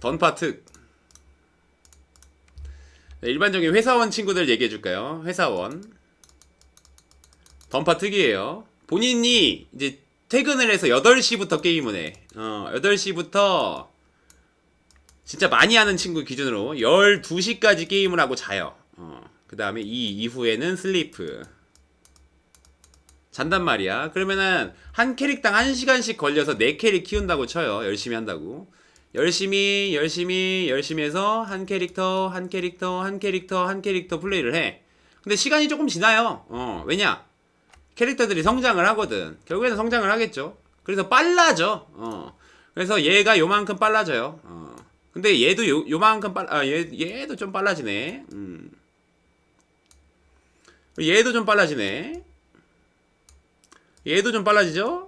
던파특 네, 일반적인 회사원 친구들 얘기해 줄까요? 회사원 던파특이에요 본인이 이제 퇴근을 해서 8시부터 게임을 해 어, 8시부터 진짜 많이 하는 친구 기준으로 12시까지 게임을 하고 자요 어, 그 다음에 이 이후에는 슬리프 잔단 말이야. 그러면은 한 캐릭당 한 시간씩 걸려서 네 캐릭 키운다고 쳐요. 열심히 한다고. 열심히 열심히 열심히 해서 한 캐릭터 한 캐릭터 한 캐릭터 한 캐릭터 플레이를 해. 근데 시간이 조금 지나요. 어 왜냐? 캐릭터들이 성장을 하거든. 결국에는 성장을 하겠죠. 그래서 빨라져. 어 그래서 얘가 요만큼 빨라져요. 어 근데 얘도 요 요만큼 빨 아 얘 얘도 좀 빨라지네. 음 얘도 좀 빨라지네. 얘도 좀 빨라지죠?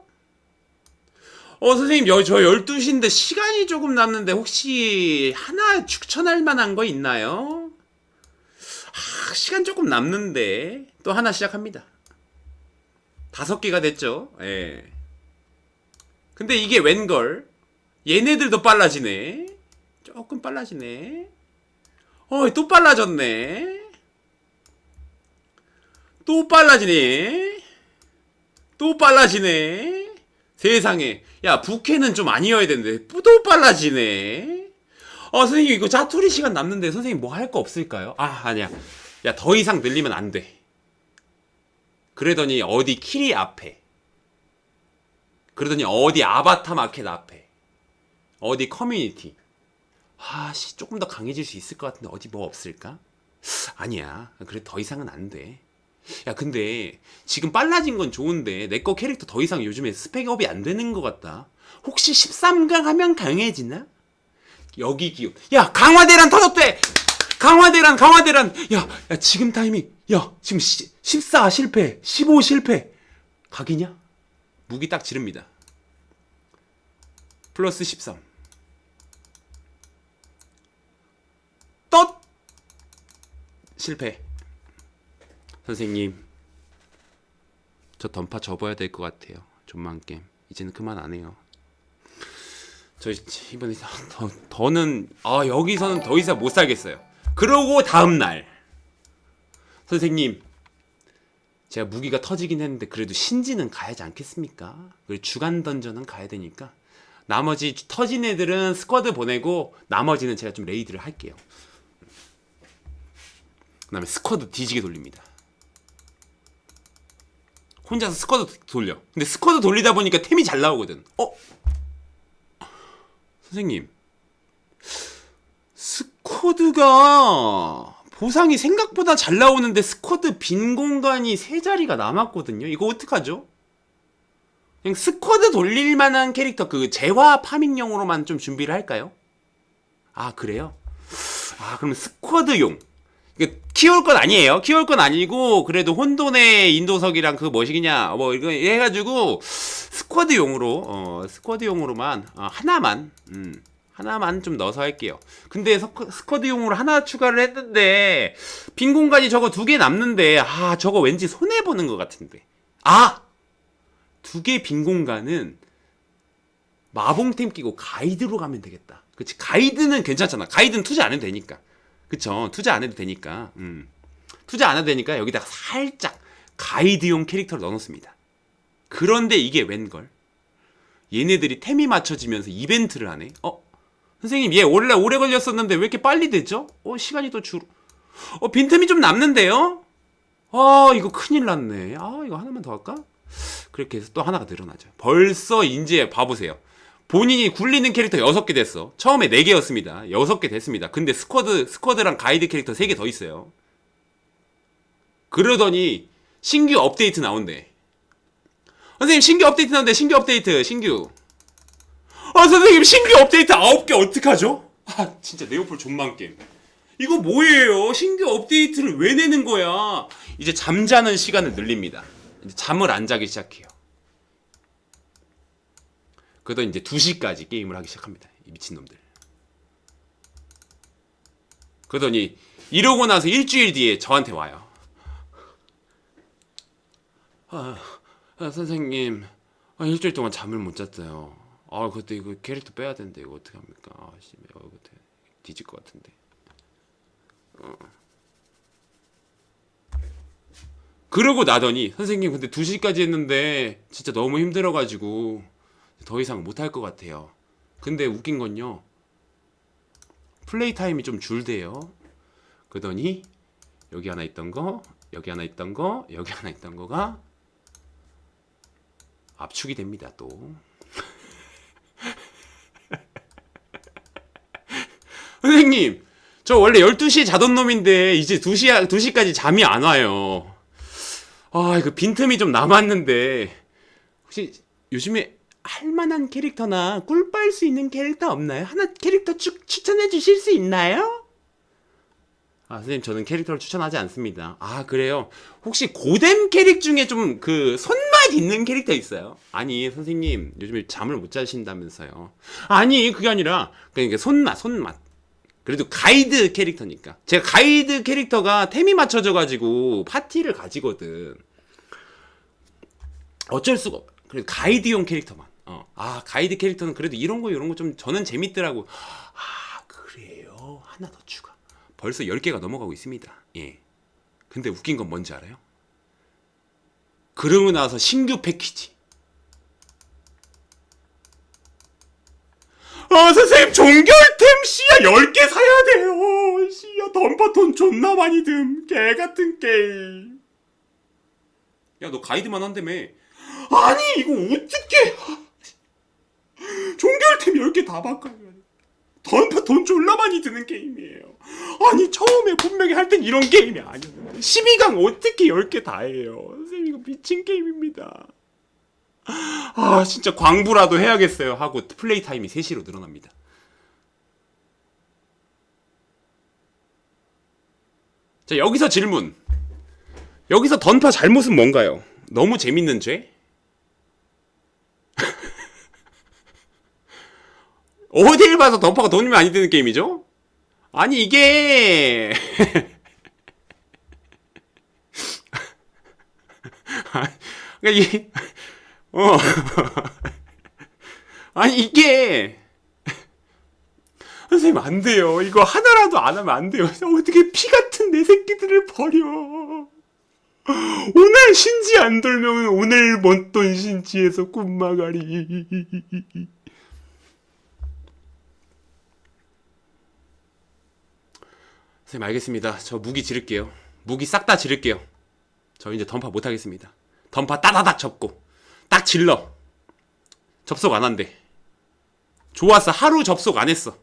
어, 선생님, 여, 저 12시인데 시간이 조금 남는데 혹시 하나 추천할 만한 거 있나요? 아, 시간 조금 남는데 또 하나 시작합니다. 다섯 개가 됐죠? 예. 근데 이게 웬걸? 얘네들도 빨라지네? 조금 빨라지네? 어, 또 빨라졌네? 또 빨라지네? 또 빨라지네. 세상에. 야, 부캐는 좀 아니어야 되는데, 또 빨라지네. 어, 선생님, 이거 짜투리 시간 남는데, 선생님 뭐 할 거 없을까요? 아, 아니야. 야, 더 이상 늘리면 안 돼. 그러더니, 어디 키리 앞에. 그러더니, 어디 아바타 마켓 앞에. 어디 커뮤니티. 아, 씨, 조금 더 강해질 수 있을 것 같은데, 어디 뭐 없을까? 아니야. 그래, 더 이상은 안 돼. 야 근데 지금 빨라진 건 좋은데 내 거 캐릭터 더 이상 요즘에 스펙업이 안 되는 것 같다. 혹시 13강 하면 강해지나? 여기 기운. 야 강화대란 터졌대. 강화대란 강화대란. 야, 야 지금 타이밍. 야 지금 시, 14 실패, 15 실패. 각이냐? 무기 딱 지릅니다. 플러스 13. 떴 실패. 선생님, 저 던파 접어야 될 것 같아요. 좀만 게임. 이제는 그만 안 해요. 저 이번에 더, 더는 아 여기서는 더 이상 못 살겠어요. 그러고 다음 날 선생님 제가 무기가 터지긴 했는데 그래도 신지는 가야지 않겠습니까? 그리고 주간 던전은 가야 되니까 나머지 터진 애들은 스쿼드 보내고 나머지는 제가 좀 레이드를 할게요. 그다음에 스쿼드 뒤지게 돌립니다. 혼자서 스쿼드 돌려. 근데 스쿼드 돌리다 보니까 템이 잘 나오거든. 어? 선생님. 스쿼드가 보상이 생각보다 잘 나오는데 스쿼드 빈 공간이 세 자리가 남았거든요. 이거 어떡하죠? 그냥 스쿼드 돌릴 만한 캐릭터 그 재화 파밍용으로만 좀 준비를 할까요? 아, 그래요? 아, 그럼 스쿼드용. 이거 키울 건 아니에요. 키울 건 아니고 그래도 혼돈의 인도석이랑 그 뭐시기냐 뭐 이거 해가지고 스쿼드용으로 어 스쿼드용으로만 어, 하나만 음 하나만 좀 넣어서 할게요. 근데 스쿼, 스쿼드용으로 하나 추가를 했는데 빈 공간이 저거 두 개 남는데 아 저거 왠지 손해 보는 것 같은데 아 두 개 빈 공간은 마봉템 끼고 가이드로 가면 되겠다. 그치 가이드는 괜찮잖아. 가이드는 투자 안 해도 되니까. 그쵸. 투자 안 해도 되니까. 음. 투자 안 해도 되니까 여기다가 살짝 가이드용 캐릭터를 넣어놓습니다. 그런데 이게 웬걸? 얘네들이 템이 맞춰지면서 이벤트를 하네? 어? 선생님 얘 원래 오래 걸렸었는데 왜 이렇게 빨리 되죠? 어 시간이 또 줄... 어 빈틈이 좀 남는데요? 아 이거 큰일 났네. 아 이거 하나만 더 할까? 그렇게 해서 또 하나가 늘어나죠. 벌써 이제 봐보세요 본인이 굴리는 캐릭터 6개 됐어. 처음에 4개였습니다. 6개 됐습니다. 근데 스쿼드, 스쿼드랑 가이드 캐릭터 3개 더 있어요. 그러더니 신규 업데이트 나온대. 선생님, 신규 업데이트 나온대, 신규 업데이트, 신규. 아, 선생님, 신규 업데이트 9개 어떡하죠? 아, 진짜 네오폴 존망 게임. 이거 뭐예요? 신규 업데이트를 왜 내는 거야? 이제 잠자는 시간을 늘립니다. 잠을 안 자기 시작해요. 그러다 이제 2시까지 게임을 하기 시작합니다. 이 미친놈들. 그러더니 이러고 나서 일주일 뒤에 저한테 와요. 아, 아, 선생님, 아, 일주일 동안 잠을 못 잤어요. 아 그때 이거 캐릭터 빼야 되는데 이거 어떻게 합니까? 아 씨, 이거 어떻게 뒤질 것 같은데. 어. 그러고 나더니 선생님 근데 2시까지 했는데 진짜 너무 힘들어가지고 더 이상 못할 것 같아요. 근데 웃긴 건요. 플레이 타임이 좀 줄대요. 그러더니 여기 하나 있던 거, 여기 하나 있던 거, 여기 하나 있던 거가 압축이 됩니다 또. 선생님, 저 원래 12시에 자던 놈인데 이제 2시 2시까지 잠이 안 와요. 아, 이거 빈틈이 좀 남았는데 혹시 요즘에 할 만한 캐릭터나 꿀빨 수 있는 캐릭터 없나요? 하나 캐릭터 추, 추천해 주실 수 있나요? 아, 선생님 저는 캐릭터를 추천하지 않습니다. 아, 그래요? 혹시 고뎀 캐릭 중에 좀 그 손맛 있는 캐릭터 있어요? 아니, 선생님 요즘에 잠을 못 자신다면서요. 아니, 그게 아니라 그러니까 손맛, 손맛. 그래도 가이드 캐릭터니까. 제가 가이드 캐릭터가 템이 맞춰져 가지고 파티를 가지거든. 어쩔 수가 없. 그래도 가이드용 캐릭터만. 어. 아, 가이드 캐릭터는 그래도 이런 거 이런 거 좀 저는 재밌더라고. 아, 그래요. 하나 더 추가. 벌써 10개가 넘어가고 있습니다. 예. 근데 웃긴 건 뭔지 알아요? 그러고 나서 신규 패키지. 아, 선생님, 종결템 씨야 10개 사야 돼요. 씨야, 덤퍼 돈 존나 많이 듬. 개 같은 게임. 야, 너 가이드만 한다며. 아니, 이거 어떻게. 종결템 10개 다 돼. 덤퍼 돈 졸라 많이 드는 게임이에요. 아니, 처음에 분명히 할 땐 이런 게임이 아니었는데. 12강 어떻게 10개 다 해요. 선생님, 이거 미친 게임입니다. 아 진짜 광부라도 해야겠어요 하고 플레이 타임이 3시로 늘어납니다. 자 여기서 질문. 여기서 던파 잘못은 뭔가요? 너무 재밌는 죄? 어딜 봐서 던파가 돈이 많이 드는 게임이죠? 아니 이게 그러니까 이 어. 아니, 이게. 선생님, 안 돼요. 이거 하나라도 안 하면 안 돼요. 어떻게 피 같은 내 새끼들을 버려. 오늘 신지 안 돌면 오늘 못돈 신지에서 꿈마가리. 선생님, 알겠습니다. 저 무기 지를게요. 무기 싹 다 지를게요. 저 이제 던파 못하겠습니다. 던파 따다닥 접고. 딱 질러. 접속 안 한대. 좋았어. 하루 접속 안 했어.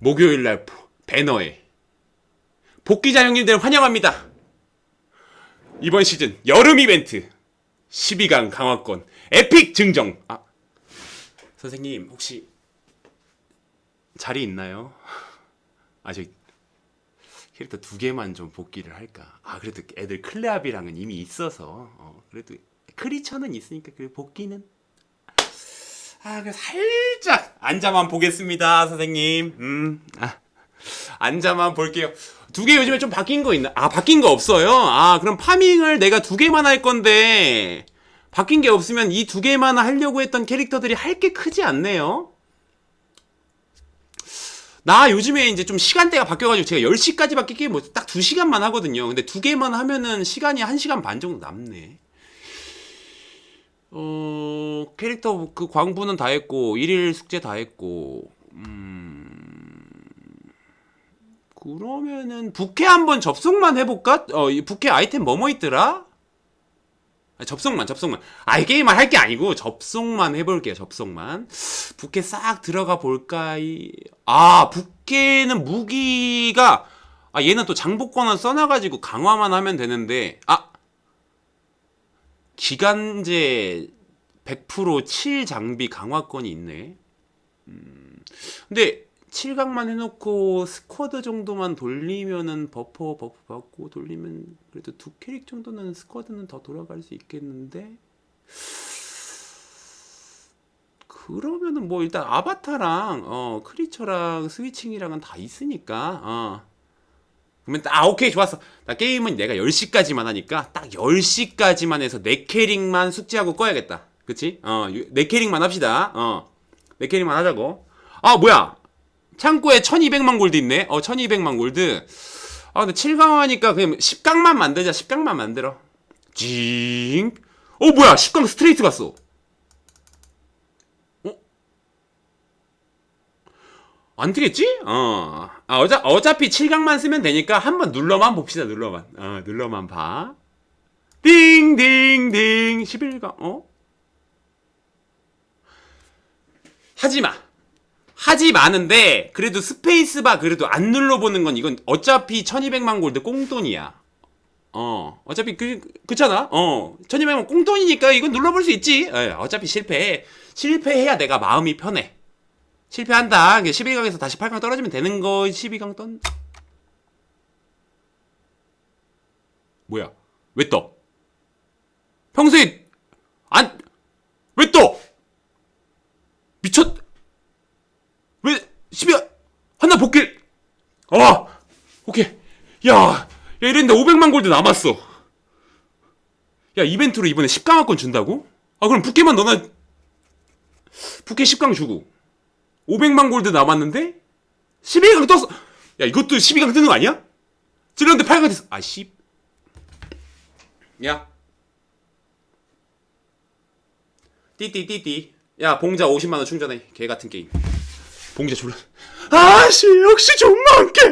목요일 날 배너에. 복귀자 형님들 환영합니다. 이번 시즌 여름 이벤트 12강 강화권 에픽 증정. 아. 선생님 혹시 자리 있나요? 아, 저 캐릭터 두 개만 좀 복귀를 할까? 아, 그래도 애들 클레압이랑은 이미 있어서 어, 그래도 크리처는 있으니까 그 복귀는 아, 그 살짝 앉아만 보겠습니다, 선생님. 음, 아, 앉아만 볼게요. 두 개 요즘에 좀 바뀐 거 있나? 아, 바뀐 거 없어요. 아, 그럼 파밍을 내가 두 개만 할 건데 바뀐 게 없으면 이 두 개만 하려고 했던 캐릭터들이 할 게 크지 않네요. 나 요즘에 이제 좀 시간대가 바뀌어가지고 제가 10시까지밖에 게임 못, 딱 2시간만 하거든요. 근데 두 개만 하면은 시간이 1시간 반 정도 남네. 어, 캐릭터 그 광부는 다 했고, 일일 숙제 다 했고, 음, 그러면은 부캐 한번 접속만 해볼까? 어, 이 부캐 아이템 뭐뭐 있더라? 아, 접속만, 접속만. 아, 이 게임만 할게 아니고, 접속만 해볼게요, 접속만. 부캐 싹 들어가 볼까? 이... 아, 부캐는 무기가, 아, 얘는 또 장복권을 써놔가지고 강화만 하면 되는데, 아! 기간제 100%7 장비 강화권이 있네. 음, 근데 7강만 해놓고 스쿼드 정도만 돌리면은 버퍼 버프 받고 돌리면 그래도 두 캐릭 정도는 스쿼드는 더 돌아갈 수 있겠는데 그러면은 뭐 일단 아바타랑 어 크리처랑 스위칭이랑은 다 있으니까 어 그러면 딱, 아 오케이 좋았어 나 게임은 내가 10시까지만 하니까 딱 10시까지만 해서 내 캐릭만 숙지하고 꺼야겠다 그치? 어, 유- 내 캐릭만 합시다. 어, 내 캐릭만 하자고. 아, 뭐야? 창고에 1200만 골드 있네? 어, 1200만 골드. 아, 근데 7강 하니까 그냥 10강만 만들자. 10강만 만들어. 징. 어, 뭐야? 10강 스트레이트 갔어. 어? 안 되겠지? 어. 아, 어차, 어차피 7강만 쓰면 되니까 한번 눌러만 봅시다. 눌러만. 어, 눌러만 봐. 띵띵띵 11강 어? 하지 마 하지 마는데 그래도 스페이스바 그래도 안 눌러보는 건 이건 어차피 1200만 골드 꽁돈이야. 어 어차피 그 그렇잖아. 어 1200만 꽁돈이니까 이건 눌러볼 수 있지. 에, 어차피 실패해 실패해야 내가 마음이 편해. 실패한다. 12강에서 다시 8강 떨어지면 되는 거 12강 떤? 뭐야? 왜 떠? 평소에 안왜 또? 미쳤 왜 12월 하나 복귀 아 오케이. 야, 야 이랬는데 500만 골드 남았어. 야 이벤트로 이번에 10강화권 준다고? 아 그럼 부캐만 너나 부캐 10강 주고. 500만 골드 남았는데 12강 떴어. 야 이것도 12강 뜨는 거 아니야? 찔렀는데 8강 됐어. 아씨. 야. 띠띠띠띠. 야 봉자 50만 원 충전해. 개 같은 게임 봉자 졸라. 아씨 역시 존망게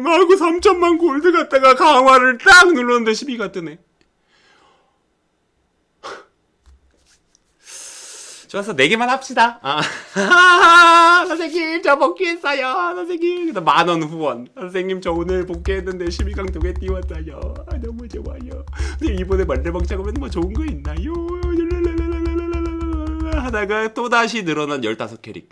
마구 3천만 골드 갖다가 강화를 딱 눌렀는데 12가 뜨네. 좋았어 4개만 합시다. 아 선생님 저 복귀했어요. 선생님 만원 후원. 선생님 저 오늘 복귀했는데 12강 두개 띄웠어요. 아, 너무 좋아요. 선생님 이번에 만렙방 작업에는 뭐 좋은 거 있나요 하다가 또다시 늘어난 15캐릭.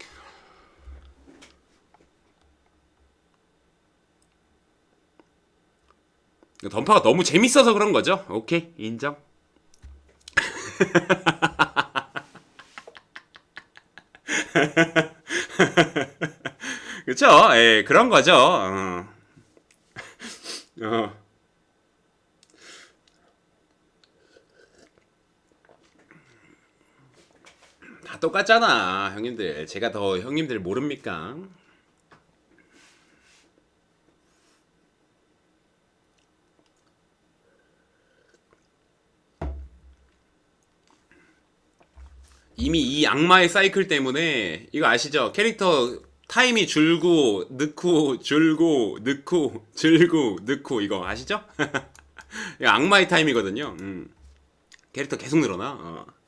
던파가 너무 재밌어서 그런 거죠. 오케이, 인정. 그쵸? 예, 그런 거죠. 어. 어. 다 똑같잖아, 형님들. 제가 더 형님들 모릅니까? 이미 이 악마의 사이클 때문에 이거 아시죠? 캐릭터 타임이 줄고 넣고 줄고 넣고 줄고 넣고 이거 아시죠? 악마의 타임이거든요. 음. 캐릭터 계속 늘어나. 어.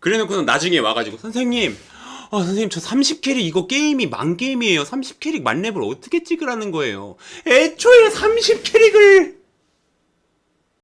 그래놓고는 나중에 와가지고 선생님, 아 선생님 저 30캐릭 이거 게임이 만 게임이에요. 30캐릭 만렙을 어떻게 찍으라는 거예요? 애초에 30캐릭을